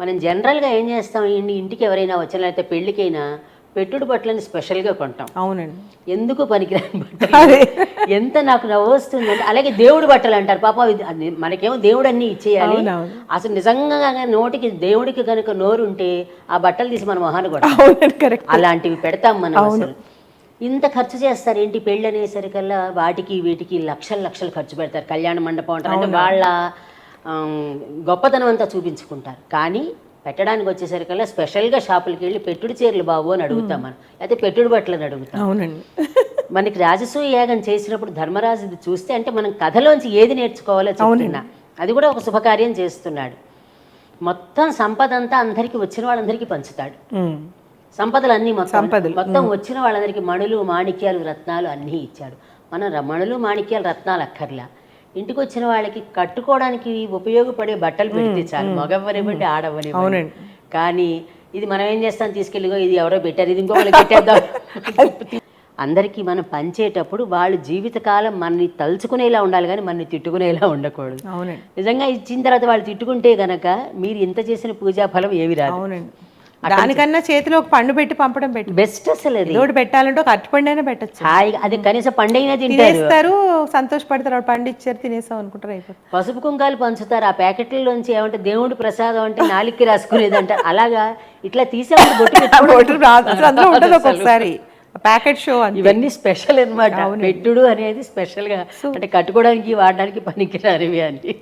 మనం జనరల్గా ఏం చేస్తాం? ఇంటి ఇంటికి ఎవరైనా వచ్చిన లేకపోతే పెళ్ళికైనా పెట్టుడు బట్టలని స్పెషల్గా కొంటాం. అవునండి. ఎందుకు పనికిరాని బట్టలు. ఎంత నాకు నవ్వు వస్తుంది అంటే అలాగే దేవుడు బట్టలు అంటారు. పాప మనకేమో దేవుడు అన్ని ఇచ్చేయాలి. అసలు నిజంగా నోటికి దేవుడికి కనుక నోరు ఉంటే ఆ బట్టలు తీసి మన మొహాన్ని కూడా అలాంటివి పెడతాం మనం అసలు. ఇంత ఖర్చు చేస్తారు ఏంటి? పెళ్ళి అనేసరికల్లా వాటికి వీటికి లక్షలు లక్షలు ఖర్చు పెడతారు. కళ్యాణ మండపం అంటారు. అంటే వాళ్ళ గొప్పతనం అంతా చూపించుకుంటారు. కానీ పెట్టడానికి వచ్చేసరికల్లా స్పెషల్గా షాపులకి వెళ్ళి పెట్టుడు చీరలు బాబు అని అడుగుతాం మనం. అయితే పెట్టుడు బట్టలు అడుగుతాం. అవునండి. మనకి రాజసూయ యాగం చేసినప్పుడు ధర్మరాజు ఇది చూస్తే అంటే మనం కథలోంచి ఏది నేర్చుకోవాలో చెప్తున్నా. అది కూడా ఒక శుభకార్యం చేస్తున్నాడు. మొత్తం సంపద అంతా అందరికీ వచ్చిన వాళ్ళందరికీ పంచుతాడు. సంపదలు అన్నీ మొత్తం. మొత్తం వచ్చిన వాళ్ళందరికీ మణులు మాణిక్యాలు రత్నాలు అన్నీ ఇచ్చాడు. మనం మణులు మాణిక్యాలు రత్నాలు అక్కర్లా. ఇంటికి వచ్చిన వాళ్ళకి కట్టుకోవడానికి ఉపయోగపడే బట్టలు పెడితే చాలు. మగవ్వనివ్వండి ఆడవ్వనివ్వండి అవునండి. కానీ ఇది మనం ఏం చేస్తాం? తీసుకెళ్ళిగో ఇది ఎవరో పెట్టారు ఇది ఇంకొకరికి పెట్టేద్దాం. అందరికీ మనం పంచేటప్పుడు వాళ్ళు జీవితకాలం మనని తలుచుకునేలా ఉండాలి కానీ మనని తిట్టుకునేలా ఉండకూడదు. నిజంగా ఇచ్చిన తర్వాత వాళ్ళు తిట్టుకుంటే గనక మీరు ఇంత చేసిన పూజా ఫలం ఏమి రాదు. అవునండి. దానికన్నా చేతిలో ఒక పండు పెట్టి పంపడం పెట్టి బెస్ట్ అసలు ఏదోటి పెట్టాలంటే ఒక అరటిపండు అయినా పెట్టచ్చు. హాయిగా అది కనీసం పండైనా తింటారు. తినేస్తారు సంతోషపడతారు పండు ఇచ్చారు తినేసాం అనుకుంటారు అయిపోతుంది. పసుపు కుంకాలు పంచుతారు ఆ ప్యాకెట్లలోంచి ఏమంటే దేవుడి ప్రసాదం అంటే నాలిక్కి రాసుకునేది అంటారు అలాగా ఇట్లా తీసేవాళ్ళు బొట్టు ఉంటుంది ఒక్కొక్కసారి. ప్యాకెట్ షో ఇవన్నీ స్పెషల్ అన్నమాట. పెట్టుడు అనేది స్పెషల్గా అంటే కట్టుకోవడానికి వాడడానికి పనికిరానివి అని